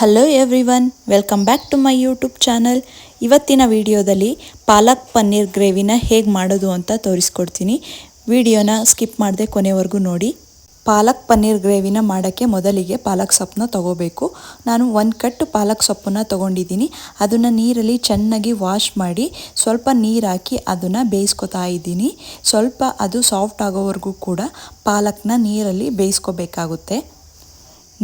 Hello everyone welcome back to my YouTube channel ಇವತ್ತಿನ ವಿಡಿಯೋದಲ್ಲಿ ಪಾಲಕ್ ಪನ್ನೀರ್ ಗ್ರೇವಿನ ಹೇಗೆ ಮಾಡೋದು ಅಂತ ತೋರಿಸ್ಕೊಡ್ತೀನಿ. ವಿಡಿಯೋನ ಸ್ಕಿಪ್ ಮಾಡದೆ ಕೊನೆವರೆಗೂ ನೋಡಿ. ಪಾಲಕ್ ಪನ್ನೀರ್ ಗ್ರೇವಿನ ಮಾಡೋಕ್ಕೆ ಮೊದಲಿಗೆ ಪಾಲಕ್ ಸೊಪ್ಪನ್ನ ತಗೋಬೇಕು. ನಾನು ಒಂದು ಕಟ್ಟು ಪಾಲಕ್ ಸೊಪ್ಪನ್ನ ತೊಗೊಂಡಿದ್ದೀನಿ. ಅದನ್ನು ನೀರಲ್ಲಿ ಚೆನ್ನಾಗಿ ವಾಶ್ ಮಾಡಿ ಸ್ವಲ್ಪ ನೀರು ಹಾಕಿ ಅದನ್ನು ಬೇಯಿಸ್ಕೊತಾ ಇದ್ದೀನಿ. ಸ್ವಲ್ಪ ಅದು ಸಾಫ್ಟ್ ಆಗೋವರೆಗೂ ಕೂಡ ಪಾಲಕ್ನ ನೀರಲ್ಲಿ ಬೇಯಿಸ್ಕೋಬೇಕಾಗುತ್ತೆ.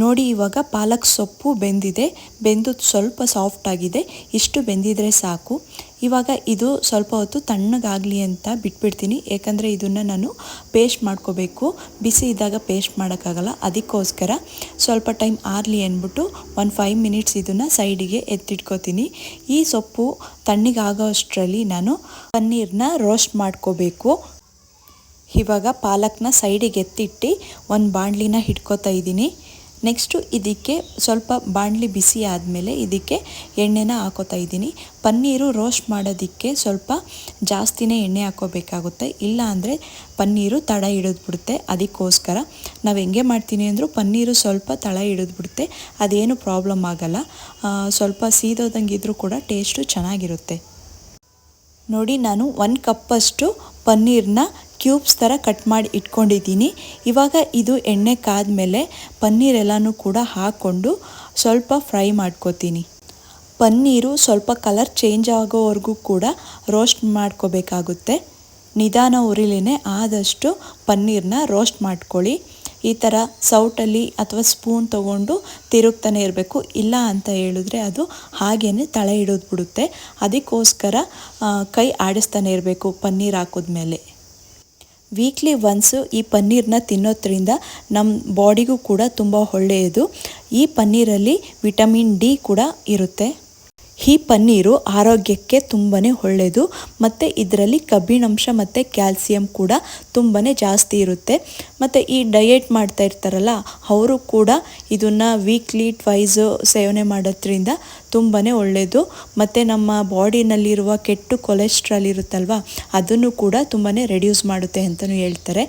ನೋಡಿ, ಇವಾಗ ಪಾಲಕ್ ಸೊಪ್ಪು ಬೆಂದಿದೆ. ಬೆಂದು ಸ್ವಲ್ಪ ಸಾಫ್ಟ್ ಆಗಿದೆ. ಇಷ್ಟು ಬೆಂದಿದ್ರೆ ಸಾಕು. ಇವಾಗ ಇದು ಸ್ವಲ್ಪ ಹೊತ್ತು ತಣ್ಣಗಾಗಲಿ ಅಂತ ಬಿಟ್ಬಿಡ್ತೀನಿ. ಏಕೆಂದರೆ ಇದನ್ನು ನಾನು ಪೇಸ್ಟ್ ಮಾಡ್ಕೋಬೇಕು. ಬಿಸಿ ಇದ್ದಾಗ ಪೇಸ್ಟ್ ಮಾಡೋಕ್ಕಾಗಲ್ಲ. ಅದಕ್ಕೋಸ್ಕರ ಸ್ವಲ್ಪ ಟೈಮ್ ಆರಲಿ ಅಂದ್ಬಿಟ್ಟು ಒಂದು ಫೈವ್ ಮಿನಿಟ್ಸ್ ಇದನ್ನು ಸೈಡಿಗೆ ಎತ್ತಿಟ್ಕೋತೀನಿ. ಈ ಸೊಪ್ಪು ತಣ್ಣಗಾಗೋ ಅಷ್ಟರಲ್ಲಿ ನಾನು ಪನ್ನೀರನ್ನ ರೋಸ್ಟ್ ಮಾಡ್ಕೋಬೇಕು. ಇವಾಗ ಪಾಲಕ್ನ ಸೈಡಿಗೆ ಎತ್ತಿಟ್ಟು ಒಂದು ಬಾಣಲಿನ ಹಿಡ್ಕೋತಾ ಇದ್ದೀನಿ. ನೆಕ್ಸ್ಟು ಇದಕ್ಕೆ ಸ್ವಲ್ಪ ಬಾಣಲಿ ಬಿಸಿ ಆದಮೇಲೆ ಇದಕ್ಕೆ ಎಣ್ಣೆನ ಹಾಕೋತಾ ಇದ್ದೀನಿ. ಪನ್ನೀರು ರೋಸ್ಟ್ ಮಾಡೋದಕ್ಕೆ ಸ್ವಲ್ಪ ಜಾಸ್ತಿನೇ ಎಣ್ಣೆ ಹಾಕೋಬೇಕಾಗುತ್ತೆ. ಇಲ್ಲ ಅಂದರೆ ಪನ್ನೀರು ತಡ ಹಿಡಿದ್ಬಿಡುತ್ತೆ. ಅದಕ್ಕೋಸ್ಕರ ನಾವು ಹೆಂಗೆ ಮಾಡ್ತೀನಿ ಅಂದರೂ ಪನ್ನೀರು ಸ್ವಲ್ಪ ತಳ ಹಿಡಿದ್ಬಿಡುತ್ತೆ. ಅದೇನು ಪ್ರಾಬ್ಲಮ್ ಆಗಲ್ಲ. ಸ್ವಲ್ಪ ಸೀದೋದಂಗಿದ್ರೂ ಕೂಡ ಟೇಸ್ಟು ಚೆನ್ನಾಗಿರುತ್ತೆ. ನೋಡಿ, ನಾನು ಒಂದು ಕಪ್ಪಷ್ಟು ಪನ್ನೀರನ್ನ ಕ್ಯೂಬ್ಸ್ ಥರ ಕಟ್ ಮಾಡಿ ಇಟ್ಕೊಂಡಿದ್ದೀನಿ. ಇವಾಗ ಇದು ಎಣ್ಣೆ ಕಾದ್ಮೇಲೆ ಪನ್ನೀರೆಲ್ಲನೂ ಕೂಡ ಹಾಕ್ಕೊಂಡು ಸ್ವಲ್ಪ ಫ್ರೈ ಮಾಡ್ಕೋತೀನಿ. ಪನ್ನೀರು ಸ್ವಲ್ಪ ಕಲರ್ ಚೇಂಜ್ ಆಗೋವರೆಗೂ ಕೂಡ ರೋಸ್ಟ್ ಮಾಡ್ಕೋಬೇಕಾಗುತ್ತೆ. ನಿಧಾನ ಉರಿಲೇ ಆದಷ್ಟು ಪನ್ನೀರನ್ನ ರೋಸ್ಟ್ ಮಾಡ್ಕೊಳ್ಳಿ. ಈ ಥರ ಸೌಟಲ್ಲಿ ಅಥವಾ ಸ್ಪೂನ್ ತಗೊಂಡು ತಿರುಗ್ತಾನೆ ಇರಬೇಕು. ಇಲ್ಲ ಅಂತ ಹೇಳಿದ್ರೆ ಅದು ಹಾಗೇ ತಳೆ ಹಿಡಿದ್ಬಿಡುತ್ತೆ. ಅದಕ್ಕೋಸ್ಕರ ಕೈ ಆಡಿಸ್ತಾನೆ ಇರಬೇಕು ಪನ್ನೀರ್ ಹಾಕಿದ್ಮೇಲೆ. ವೀಕ್ಲಿ ಒನ್ಸು ಈ ಪನ್ನೀರನ್ನ ತಿನ್ನೋದ್ರಿಂದ ನಮ್ಮ ಬಾಡಿಗೂ ಕೂಡ ತುಂಬ ಒಳ್ಳೆಯದು. ಈ ಪನ್ನೀರಲ್ಲಿ ವಿಟಮಿನ್ ಡಿ ಕೂಡ ಇರುತ್ತೆ. ಈ ಪನ್ನೀರು ಆರೋಗ್ಯಕ್ಕೆ ತುಂಬಾ ಒಳ್ಳೆಯದು ಮತ್ತು ಇದರಲ್ಲಿ ಕಬ್ಬಿಣಾಂಶ ಮತ್ತು ಕ್ಯಾಲ್ಸಿಯಂ ಕೂಡ ತುಂಬಾ ಜಾಸ್ತಿ ಇರುತ್ತೆ. ಮತ್ತು ಈ ಡಯೆಟ್ ಮಾಡ್ತಾ ಇರ್ತಾರಲ್ಲ, ಅವರು ಕೂಡ ಇದನ್ನು ವೀಕ್ಲಿ ಟ್ವೈಸು ಸೇವನೆ ಮಾಡೋದ್ರಿಂದ ತುಂಬಾ ಒಳ್ಳೆಯದು ಮತ್ತು ನಮ್ಮ ಬಾಡಿನಲ್ಲಿರುವ ಕೆಟ್ಟು ಕೊಲೆಸ್ಟ್ರಾಲ್ ಇರುತ್ತಲ್ವ, ಅದನ್ನು ಕೂಡ ತುಂಬಾ ರೆಡ್ಯೂಸ್ ಮಾಡುತ್ತೆ ಅಂತಲೂ ಹೇಳ್ತಾರೆ.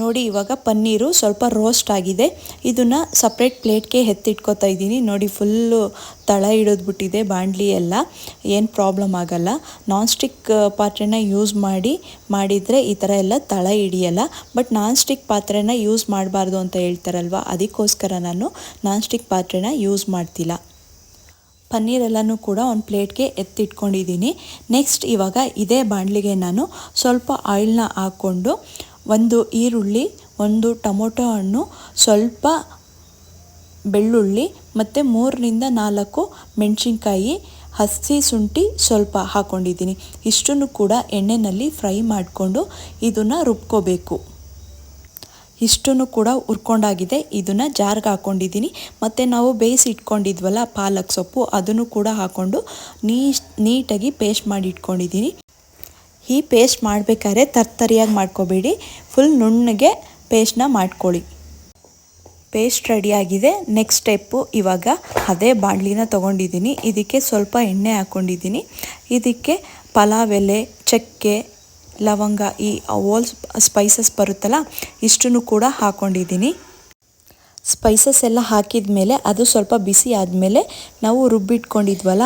ನೋಡಿ, ಇವಾಗ ಪನ್ನೀರು ಸ್ವಲ್ಪ ರೋಸ್ಟ್ ಆಗಿದೆ. ಇದನ್ನು ಸಪ್ರೇಟ್ ಪ್ಲೇಟ್ಗೆ ಎತ್ತಿಟ್ಕೋತಾ ಇದ್ದೀನಿ. ನೋಡಿ ಫುಲ್ಲು ತಳ ಹಿಡಿದ್ಬಿಟ್ಟಿದೆ ಬಾಂಡ್ಲಿ ಎಲ್ಲ. ಏನು ಪ್ರಾಬ್ಲಮ್ ಆಗಲ್ಲ. ನಾನ್ ಸ್ಟಿಕ್ ಪಾತ್ರೆನ ಯೂಸ್ ಮಾಡಿ, ಮಾಡಿದರೆ ಈ ಥರ ಎಲ್ಲ ತಳ ಹಿಡಿಯಲ್ಲ. ಬಟ್ ನಾನ್ ಸ್ಟಿಕ್ ಪಾತ್ರೆನ ಯೂಸ್ ಮಾಡಬಾರ್ದು ಅಂತ ಹೇಳ್ತಾರಲ್ವ? ಅದಕ್ಕೋಸ್ಕರ ನಾನು ನಾನ್ ಸ್ಟಿಕ್ ಪಾತ್ರೆನ ಯೂಸ್ ಮಾಡ್ತಿಲ್ಲ. ಪನ್ನೀರೆಲ್ಲನೂ ಕೂಡ ಒಂದು ಪ್ಲೇಟ್ಗೆ ಎತ್ತಿಟ್ಕೊಂಡಿದ್ದೀನಿ. ನೆಕ್ಸ್ಟ್ ಇವಾಗ ಇದೇ ಬಾಣಲಿಗೆ ನಾನು ಸ್ವಲ್ಪ ಆಯಿಲ್ನ ಹಾಕ್ಕೊಂಡು ಒಂದು ಈರುಳ್ಳಿ, ಒಂದು ಟೊಮೊಟೊ ಹಣ್ಣು, ಸ್ವಲ್ಪ ಬೆಳ್ಳುಳ್ಳಿ ಮತ್ತು ಮೂರರಿಂದ ನಾಲ್ಕು ಮೆಣಸಿನ್ಕಾಯಿ, ಹಸಿ ಶುಂಠಿ ಸ್ವಲ್ಪ ಹಾಕ್ಕೊಂಡಿದ್ದೀನಿ ಇಷ್ಟನ್ನು ಕೂಡ ಎಣ್ಣೆಯಲ್ಲಿ ಫ್ರೈ ಮಾಡಿಕೊಂಡು ಇದನ್ನು ರುಬ್ಕೋಬೇಕು. ಇಷ್ಟನ್ನು ಕೂಡ ಹುರ್ಕೊಂಡಾಗಿದೆ. ಇದನ್ನು ಜಾರ್ಗೆ ಹಾಕ್ಕೊಂಡಿದ್ದೀನಿ ಮತ್ತು ನಾವು ಬೇಯಿಸಿ ಇಟ್ಕೊಂಡಿದ್ವಲ್ಲ ಪಾಲಕ್ ಸೊಪ್ಪು, ಅದನ್ನು ಕೂಡ ಹಾಕ್ಕೊಂಡು ನೀಟಾಗಿ ಪೇಸ್ಟ್ ಮಾಡಿ ಇಟ್ಕೊಂಡಿದ್ದೀನಿ. ಈ ಪೇಸ್ಟ್ ಮಾಡಬೇಕಾದ್ರೆ ತರ್ತರಿಯಾಗಿ ಮಾಡ್ಕೋಬೇಡಿ. ಫುಲ್ ನುಣ್ಣಗೆ ಪೇಸ್ಟ್ನ ಮಾಡ್ಕೊಳ್ಳಿ. ಪೇಸ್ಟ್ ರೆಡಿಯಾಗಿದೆ ನೆಕ್ಸ್ಟ್ ಸ್ಟೆಪ್ಪು ಇವಾಗ ಅದೇ ಬಾಣಲಿನ ತೊಗೊಂಡಿದ್ದೀನಿ. ಇದಕ್ಕೆ ಸ್ವಲ್ಪ ಎಣ್ಣೆ ಹಾಕ್ಕೊಂಡಿದ್ದೀನಿ. ಇದಕ್ಕೆ ಪಲಾವ್ ಎಲೆ, ಚಕ್ಕೆ, ಲವಂಗ ಈ ಓಲ್ ಸ್ಪೈಸಸ್ ಬರುತ್ತಲ್ಲ, ಇಷ್ಟನ್ನು ಕೂಡ ಹಾಕ್ಕೊಂಡಿದ್ದೀನಿ. ಸ್ಪೈಸಸ್ ಎಲ್ಲ ಹಾಕಿದ ಮೇಲೆ ಅದು ಸ್ವಲ್ಪ ಬಿಸಿ ಆದಮೇಲೆ ನಾವು ರುಬ್ಬಿಟ್ಕೊಂಡಿದ್ವಲ್ಲ,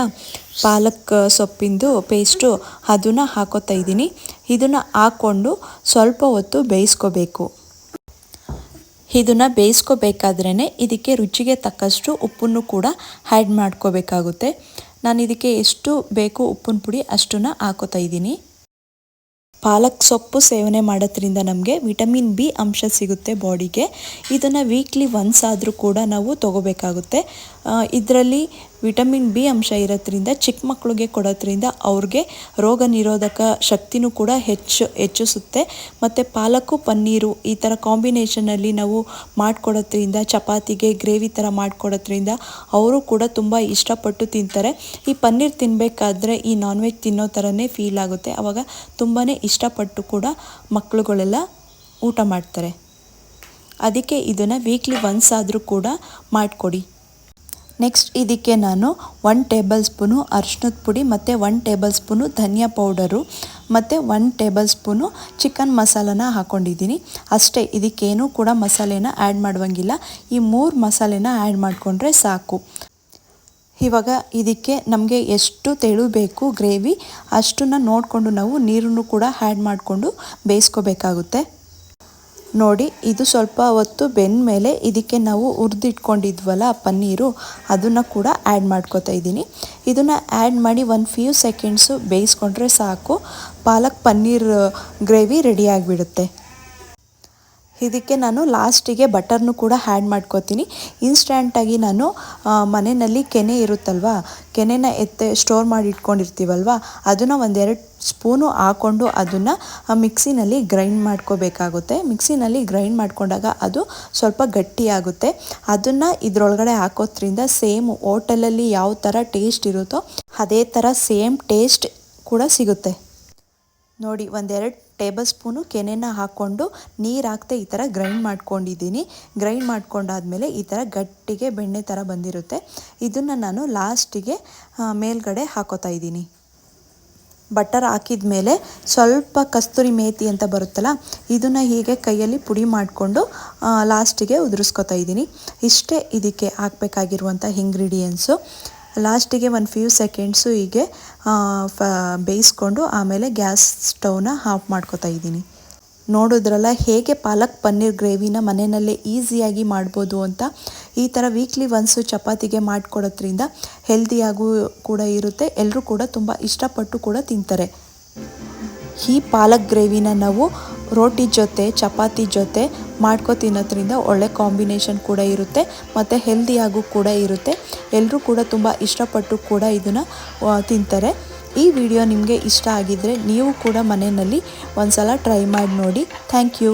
ಪಾಲಕ್ ಸೊಪ್ಪಿಂದು ಪೇಸ್ಟು ಅದನ್ನು ಹಾಕೋತಾ ಇದ್ದೀನಿ. ಇದನ್ನು ಹಾಕ್ಕೊಂಡು ಸ್ವಲ್ಪ ಹೊತ್ತು ಬೇಯಿಸ್ಕೋಬೇಕು. ಇದನ್ನು ಬೇಯಿಸ್ಕೋಬೇಕಾದ್ರೇ ಇದಕ್ಕೆ ರುಚಿಗೆ ತಕ್ಕಷ್ಟು ಉಪ್ಪನ್ನು ಕೂಡ ಆ್ಯಡ್ ಮಾಡ್ಕೋಬೇಕಾಗುತ್ತೆ. ನಾನು ಇದಕ್ಕೆ ಎಷ್ಟು ಬೇಕು ಉಪ್ಪಿನ ಪುಡಿ ಅಷ್ಟನ್ನು ಹಾಕೋತಾ ಇದ್ದೀನಿ. ಪಾಲಕ್ ಸೊಪ್ಪು ಸೇವನೆ ಮಾಡೋದ್ರಿಂದ ನಮಗೆ ವಿಟಮಿನ್ ಬಿ ಅಂಶ ಸಿಗುತ್ತೆ ಬಾಡಿಗೆ. ಇದನ್ನು ವೀಕ್ಲಿ ಒನ್ಸ್ ಆದರೂ ಕೂಡ ನಾವು ತಗೋಬೇಕಾಗುತ್ತೆ. ಇದರಲ್ಲಿ ವಿಟಮಿನ್ ಬಿ ಅಂಶ ಇರೋದ್ರಿಂದ, ಚಿಕ್ಕ ಮಕ್ಕಳಿಗೆ ಕೊಡೋದ್ರಿಂದ ಅವ್ರಿಗೆ ರೋಗ ನಿರೋಧಕ ಶಕ್ತಿನೂ ಕೂಡ ಹೆಚ್ಚು, ಹೆಚ್ಚಿಸುತ್ತೆ. ಮತ್ತು ಪಾಲಕು, ಪನ್ನೀರು ಈ ಥರ ಕಾಂಬಿನೇಷನಲ್ಲಿ ನಾವು ಮಾಡಿಕೊಡೋದ್ರಿಂದ, ಚಪಾತಿಗೆ ಗ್ರೇವಿ ಥರ ಮಾಡಿಕೊಡೋದ್ರಿಂದ ಅವರು ಕೂಡ ತುಂಬ ಇಷ್ಟಪಟ್ಟು ತಿಂತಾರೆ. ಈ ಪನ್ನೀರ್ ತಿನ್ನಬೇಕಾದ್ರೆ ಈ ನಾನ್ ವೆಜ್ ತಿನ್ನೋ ಥರನೇ ಫೀಲ್ ಆಗುತ್ತೆ. ಆವಾಗ ತುಂಬಾ ಇಷ್ಟಪಟ್ಟು ಕೂಡ ಮಕ್ಕಳುಗಳೆಲ್ಲ ಊಟ ಮಾಡ್ತಾರೆ. ಅದಕ್ಕೆ ಇದನ್ನು ವೀಕ್ಲಿ ಒನ್ಸ್ ಆದರೂ ಕೂಡ ಮಾಡಿಕೊಡಿ. ನೆಕ್ಸ್ಟ್ ಇದಕ್ಕೆ ನಾನು ಒನ್ ಟೇಬಲ್ ಸ್ಪೂನು ಅರ್ಶಿನದ ಪುಡಿ, ಮತ್ತು ಒನ್ ಟೇಬಲ್ ಸ್ಪೂನು ಧನಿಯಾ ಪೌಡರು ಮತ್ತು ಒನ್ ಟೇಬಲ್ ಸ್ಪೂನು ಚಿಕನ್ ಮಸಾಲನ ಹಾಕ್ಕೊಂಡಿದ್ದೀನಿ ಅಷ್ಟೇ, ಇದಕ್ಕೇನು ಕೂಡ ಮಸಾಲೆನ ಆ್ಯಡ್ ಮಾಡುವಂಗಿಲ್ಲ. ಈ ಮೂರು ಮಸಾಲೆನ ಆ್ಯಡ್ ಮಾಡಿಕೊಂಡ್ರೆ ಸಾಕು. ಇವಾಗ ಇದಕ್ಕೆ ನಮಗೆ ಎಷ್ಟು ತೆಳು ಬೇಕು ಗ್ರೇವಿ ಅಷ್ಟನ್ನು ನೋಡಿಕೊಂಡು ನಾವು ನೀರನ್ನು ಕೂಡ ಆ್ಯಡ್ ಮಾಡಿಕೊಂಡು ಬೇಯಿಸ್ಕೋಬೇಕಾಗುತ್ತೆ. ನೋಡಿ, ಇದು ಸ್ವಲ್ಪ ಹೊತ್ತು ಬೆಂದ ಮೇಲೆ ಇದಕ್ಕೆ ನಾವು ಹುರಿದಿಟ್ಕೊಂಡಿದ್ವಲ್ಲ ಪನ್ನೀರು, ಅದನ್ನು ಕೂಡ ಆ್ಯಡ್ ಮಾಡ್ಕೋತಾ ಇದ್ದೀನಿ. ಇದನ್ನು ಆ್ಯಡ್ ಮಾಡಿ ಒಂದು ಫ್ಯೂ ಸೆಕೆಂಡ್ಸು ಬೇಯಿಸ್ಕೊಂಡ್ರೆ ಸಾಕು. ಪಾಲಕ್ ಪನ್ನೀರ್ ಗ್ರೇವಿ ರೆಡಿ ಆಗಿಬಿಡುತ್ತೆ. ಇದಕ್ಕೆ ನಾನು ಲಾಸ್ಟಿಗೆ ಬಟರ್ನು ಕೂಡ ಆ್ಯಡ್ ಮಾಡ್ಕೋತೀನಿ. ಇನ್ಸ್ಟ್ಯಾಂಟಾಗಿ ನಾನು ಮನೆಯಲ್ಲಿ ಕೆನೆ ಇರುತ್ತಲ್ವಾ, ಕೆನೆನ ಎತ್ತೆ ಸ್ಟೋರ್ ಮಾಡಿ ಇಟ್ಕೊಂಡಿರ್ತೀವಲ್ವ, ಅದನ್ನು ಒಂದೆರಡು ಸ್ಪೂನು ಹಾಕ್ಕೊಂಡು ಅದನ್ನು ಮಿಕ್ಸಿನಲ್ಲಿ ಗ್ರೈಂಡ್ ಮಾಡ್ಕೋಬೇಕಾಗುತ್ತೆ. ಮಿಕ್ಸಿನಲ್ಲಿ ಗ್ರೈಂಡ್ ಮಾಡಿಕೊಂಡಾಗ ಅದು ಸ್ವಲ್ಪ ಗಟ್ಟಿಯಾಗುತ್ತೆ. ಅದನ್ನು ಇದರೊಳಗಡೆ ಹಾಕೋದ್ರಿಂದ ಸೇಮ್ ಹೋಟೆಲಲ್ಲಿ ಯಾವ ಥರ ಟೇಸ್ಟ್ ಇರುತ್ತೋ ಅದೇ ಥರ ಸೇಮ್ ಟೇಸ್ಟ್ ಕೂಡ ಸಿಗುತ್ತೆ. ನೋಡಿ, ಒಂದೆರಡು ಟೇಬಲ್ ಸ್ಪೂನು ಕೆನೆನ ಹಾಕ್ಕೊಂಡು ನೀರು ಹಾಕ್ತೆ ಈ ಥರ ಗ್ರೈಂಡ್ ಮಾಡ್ಕೊಂಡಿದ್ದೀನಿ. ಗ್ರೈಂಡ್ ಮಾಡ್ಕೊಂಡಾದ್ಮೇಲೆ ಈ ಥರ ಗಟ್ಟಿಗೆ ಬೆಣ್ಣೆ ಥರ ಬಂದಿರುತ್ತೆ. ಇದನ್ನು ನಾನು ಲಾಸ್ಟಿಗೆ ಮೇಲ್ಗಡೆ ಹಾಕೋತಾ ಇದ್ದೀನಿ. ಬಟರ್ ಹಾಕಿದ ಮೇಲೆ ಸ್ವಲ್ಪ ಕಸ್ತೂರಿ ಮೇತಿ ಅಂತ ಬರುತ್ತಲ್ಲ, ಇದನ್ನು ಹೀಗೆ ಕೈಯಲ್ಲಿ ಪುಡಿ ಮಾಡಿಕೊಂಡು ಲಾಸ್ಟಿಗೆ ಉದುರಿಸ್ಕೊತಾ ಇದ್ದೀನಿ. ಇಷ್ಟೇ ಇದಕ್ಕೆ ಹಾಕಬೇಕಾಗಿರುವಂಥ ಇಂಗ್ರೀಡಿಯೆಂಟ್ಸು ಲಾಸ್ಟಿಗೆ ಒಂದು ಫ್ಯೂ ಸೆಕೆಂಡ್ಸು ಹೀಗೆ ಬೇಯಿಸ್ಕೊಂಡು ಆಮೇಲೆ ಗ್ಯಾಸ್ ಸ್ಟವ್ನ ಆಫ್ ಮಾಡ್ಕೋತಾ ಇದ್ದೀನಿ. ನೋಡಿದ್ರಲ್ಲ ಹೇಗೆ ಪಾಲಕ್ ಪನ್ನೀರ್ ಗ್ರೇವಿನ ಮನೆಯಲ್ಲೇ ಈಸಿಯಾಗಿ ಮಾಡ್ಬೋದು ಅಂತ ಈ ಥರ ವೀಕ್ಲಿ ಒನ್ಸು ಚಪಾತಿಗೆ ಮಾಡಿಕೊಡೋದ್ರಿಂದ ಹೆಲ್ದಿಯಾಗೂ ಕೂಡ ಇರುತ್ತೆ. ಎಲ್ಲರೂ ಕೂಡ ತುಂಬ ಇಷ್ಟಪಟ್ಟು ಕೂಡ ತಿಂತಾರೆ. ಈ ಪಾಲಕ್ ಗ್ರೇವಿನ ನಾವು ರೋಟಿ ಜೊತೆ, ಚಪಾತಿ ಜೊತೆ ಮಾಡ್ಕೊ ತಿನ್ನೋದ್ರಿಂದ ಒಳ್ಳೆ ಕಾಂಬಿನೇಷನ್ ಕೂಡ ಇರುತ್ತೆ ಮತ್ತು ಹೆಲ್ದಿಯಾಗೂ ಕೂಡ ಇರುತ್ತೆ. ಎಲ್ಲರೂ ಕೂಡ ತುಂಬ ಇಷ್ಟಪಟ್ಟು ಕೂಡ ಇದನ್ನು ತಿಂತಾರೆ. ಈ ವಿಡಿಯೋ ನಿಮಗೆ ಇಷ್ಟ ಆಗಿದ್ದರೆ ನೀವು ಕೂಡ ಮನೆಯಲ್ಲಿ ಒಂದ್ಸಲ ಟ್ರೈ ಮಾಡಿ ನೋಡಿ. Thank you